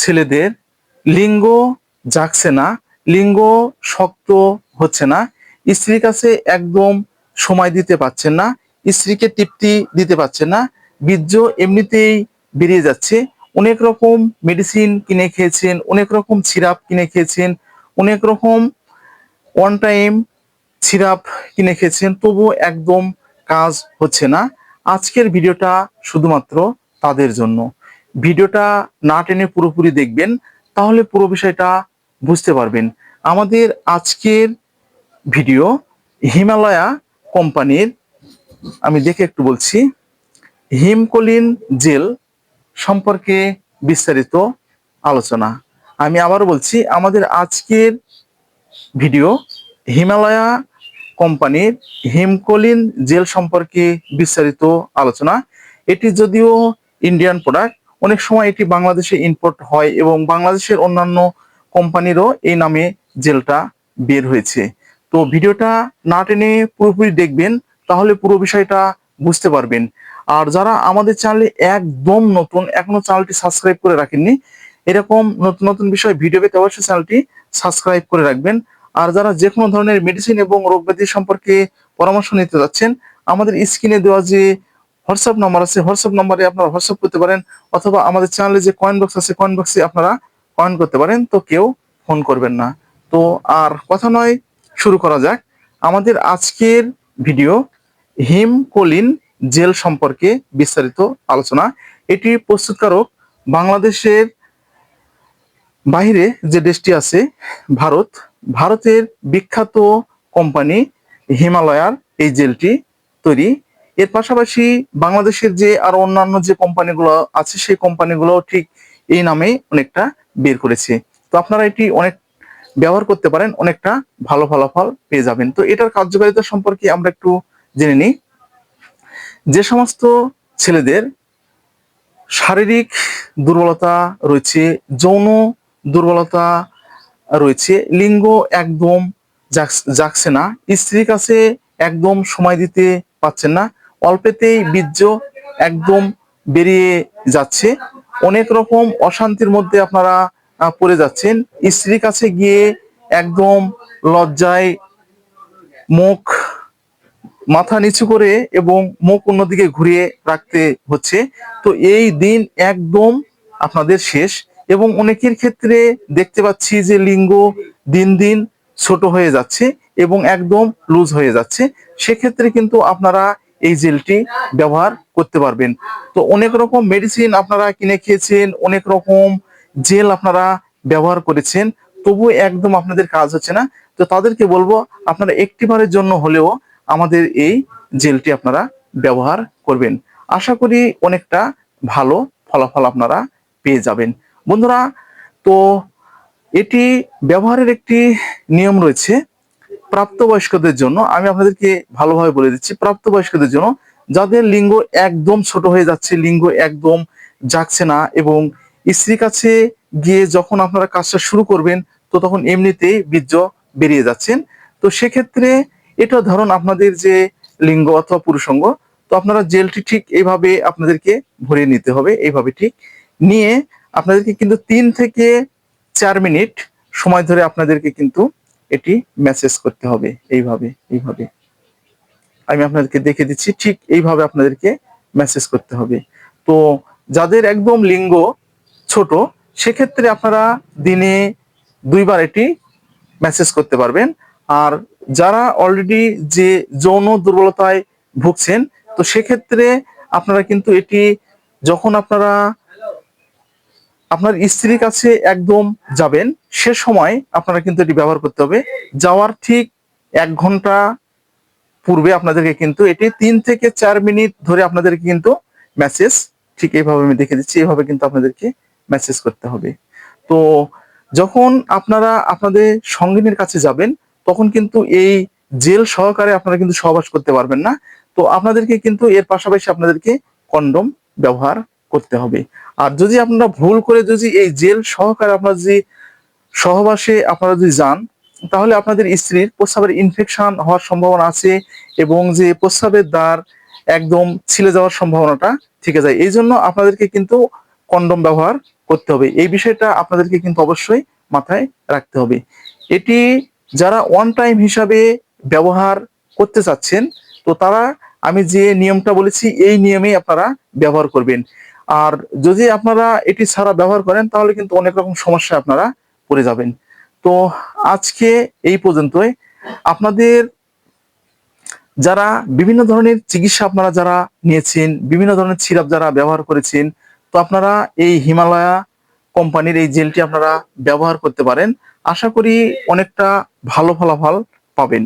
ছেলেদের লিঙ্গ জাগছে না, লিঙ্গ শক্ত হচ্ছে না, স্ত্রীর কাছে একদম সময় দিতে পারছেন না, স্ত্রীকে তৃপ্তি দিতে পারছেন না, বীর্য এমনিতেই বেরিয়ে যাচ্ছে। অনেক রকম মেডিসিন কিনে খেয়েছেন, অনেক রকম সিরাপ কিনে খেয়েছেন, অনেক রকম ওয়ান টাইম সিরাপ কিনে খেয়েছেন তবুও একদম কাজ হচ্ছে না। আজকের ভিডিওটা শুধুমাত্র তাদের জন্য। ভিডিওটা না টেনে পুরোপুরি দেখবেন, তাহলে পুরো বিষয়টা বুঝতে পারবেন। আমাদের আজকের ভিডিও হিমালয়া কোম্পানির, আমি দেখে একটু বলছি, হিমকলিন জেল সম্পর্কে বিস্তারিত আলোচনা। আমি আবার বলছি, আমাদের আজকের ভিডিও হিমালয়া কোম্পানির হিমকলিন জেল সম্পর্কে বিস্তারিত আলোচনা। এটি যদিও ইন্ডিয়ান প্রোডাক্ট অনেক সময় এটি বাংলাদেশে ইম্পোর্ট হয় এবং বাংলাদেশের অন্যান্য কোম্পানিরও এই নামে জেলটা বের হয়েছে। তো ভিডিওটা না টেনে পুরোপুরি দেখবেন, তাহলে পুরো বিষয়টা বুঝতে পারবেন। আর যারা আমাদের চ্যানেলে একদম নতুন, এখনও চ্যানেলটি সাবস্ক্রাইব করে রাখেননি, এরকম নতুন নতুন বিষয়, ভিডিও পেতে অবশ্যই চ্যানেলটি সাবস্ক্রাইব করে রাখবেন। আর যারা যে কোনো ধরনের মেডিসিন এবং রোগ ব্যাধি সম্পর্কে পরামর্শ নিতে যাচ্ছেন, আমাদের স্ক্রিনে দেওয়া যে হোয়াটসঅ্যাপ নাম্বার আছে, হোয়াটসঅ্যাপ নাম্বারে আপনারা হোয়াটসঅ্যাপ করতে পারেন অথবা আমাদের চ্যানেলে যে কয়েন বক্স আছে, কয়েন বক্সে আপনারা কয়েন করতে পারেন, তো কেউ ফোন করবেন না। তো আর কথা নয়, শুরু করা যাক। আমাদের আজকের ভিডিও হিম কোলিন জেল সম্পর্কে বিস্তারিত আলোচনা। এটি প্রস্তুতকারক বাংলাদেশের বাইরে যে দেশটি আছে, ভারত, ভারতের বিখ্যাত কোম্পানি হিমালয়ার এই জেলটি তৈরি এর পাশাপাশি বাংলাদেশের যে আর অন্যান্য যে কোম্পানিগুলো আছে, সেই কোম্পানিগুলো ঠিক এই নামে অনেকটা বের করেছে। তো আপনারা এটি অনেক ব্যবহার করতে পারেন, অনেকটা ভালো ফলাফল পেয়ে যাবেন। তো এটার কার্যকারিতা সম্পর্কে আমরা একটু জেনে নিই। যে সমস্ত ছেলেদের শারীরিক দুর্বলতা রয়েছে, যৌন দুর্বলতা রয়েছে, লিঙ্গ একদম জাগছে না, স্ত্রীর কাছে একদম সময় দিতে পাচ্ছেন না অল্পেতেই বীর্য একদম বেরিয়ে যাচ্ছে। অনেক রকম অশান্তির মধ্যে আপনারা পড়ে যাচ্ছেন। স্ত্রীর কাছে গিয়ে একদম লজ্জায় মুখ, মাথা নিচু করে এবং মুখ অন্যদিকে ঘুরিয়ে রাখতে হচ্ছে। তো এই দিন একদম আপনাদের শেষ এবং অনেকের ক্ষেত্রে দেখতে পাচ্ছি যে লিঙ্গ দিন দিন ছোট হয়ে যাচ্ছে এবং একদম লুজ হয়ে যাচ্ছে। সেক্ষেত্রে কিন্তু আপনারা এই জেলটি ব্যবহার করতে পারবেন। তো অনেক রকম মেডিসিন আপনারা কিনে খেয়েছেন, অনেক রকম জেল আপনারা ব্যবহার করেছেন, তবু একদম আপনাদের কাজ হচ্ছে না। তো তাদেরকে বলব, আপনারা একটিবারের জন্য হলেও আমাদের এই জেলটি আপনারা ব্যবহার করবেন। আশা করি অনেকটা ভালো ফলাফল আপনারা পেয়ে যাবেন। বন্ধুরা, তো এটি ব্যবহারের একটি নিয়ম রয়েছে প্রাপ্তবয়স্কদের জন্য আমি আপনাদেরকে ভালোভাবে বলে দিচ্ছি, প্রাপ্তবয়স্কদের জন্য যাদের লিঙ্গ একদম ছোট হয়ে যাচ্ছে, লিঙ্গ একদম জাগছে না এবং স্ত্রীর কাছে গিয়ে যখন আপনারা কাজটা শুরু করবেন, তো তখন এমনিতেই বীর্য বেরিয়ে যাচ্ছেন তো সেক্ষেত্রে এটা ধরুন আপনাদের যে লিঙ্গ অথবা পুরুষঙ্গ, তো আপনারা জেলটি ঠিক এইভাবে আপনাদেরকে ভরিয়ে নিতে হবে এইভাবে ঠিক। নিয়ে আপনাদেরকে কিন্তু তিন থেকে চার মিনিট সময় ধরে আপনাদেরকে কিন্তু এটি মেসেজ করতে হবে, এইভাবে এইভাবে। আমি আপনাদেরকে দেখে দিচ্ছি, ঠিক এইভাবে আপনাদেরকে মেসেজ করতে হবে। তো যাদের একদম লিঙ্গ ছোট, সেক্ষেত্রে আপনারা দিনে দুইবার এটি মেসেজ করতে পারবেন। আর যারা অলরেডি যে যৌন দুর্বলতায় ভুগছেন, তো সেক্ষেত্রে আপনারা কিন্তু এটি যখন আপনারা আপনার স্ত্রীর কাছে একদম যাবেন, সে সময় আপনারা কিন্তু এটি ব্যবহার করতে হবে। যাওয়ার ঠিক এক ঘণ্টা পূর্বে আপনাদেরকে কিন্তু এটি তিন থেকে চার মিনিট ধরে আপনাদেরকে কিন্তু মেসেজ ঠিক এইভাবে আমি দেখে দিচ্ছি, এইভাবে কিন্তু আপনাদেরকে মেসেজ করতে হবে। তো যখন আপনারা আপনাদের সঙ্গিনীর কাছে যাবেন, তখন কিন্তু এই জেল সহকারে আপনারা কিন্তু সহবাস করতে পারবেন না। তো আপনাদেরকে কিন্তু এর পাশাপাশি আপনাদেরকে কন্ডম ব্যবহার করতে হবে। আর যদি আপনারা ভুল করে যদি এই জেল সহকারে আপনারা যদি সহবাসে আপনারা যদি যান, তাহলে আপনাদের স্ত্রীর প্রস্রাবের ইনফেকশন হওয়ার সম্ভাবনা আছে এবং যে প্রস্রাবের দ্বার একদম ছিলে যাওয়ার সম্ভাবনাটা থেকে যায় এই জন্য আপনাদেরকে কিন্তু কন্ডম ব্যবহার করতে হবে। এই বিষয়টা আপনাদেরকে কিন্তু অবশ্যই মাথায় রাখতে হবে। এটি যারা ওয়ান টাইম হিসাবে ব্যবহার করতে চাচ্ছেন, তো তারা আমি যে নিয়মটা বলেছি, এই নিয়মেই আপনারা ব্যবহার করবেন। আর যদি আপনারা এটি ছাড়া ব্যবহার করেন, তাহলে কিন্তু অনেক রকম সমস্যা আপনারা পড়ে যাবেন। তো আজকে এই পর্যন্তই। আপনাদের যারা বিভিন্ন ধরনের চিকিৎসা আপনারা যারা নিয়েছেন, বিভিন্ন ধরনের সিরাপ যারা ব্যবহার করেছেন, তো আপনারা এই হিমালয়া কোম্পানির এই জেলটি আপনারা ব্যবহার করতে পারেন। আশা করি অনেকটা ভালো ফলাফল পাবেন।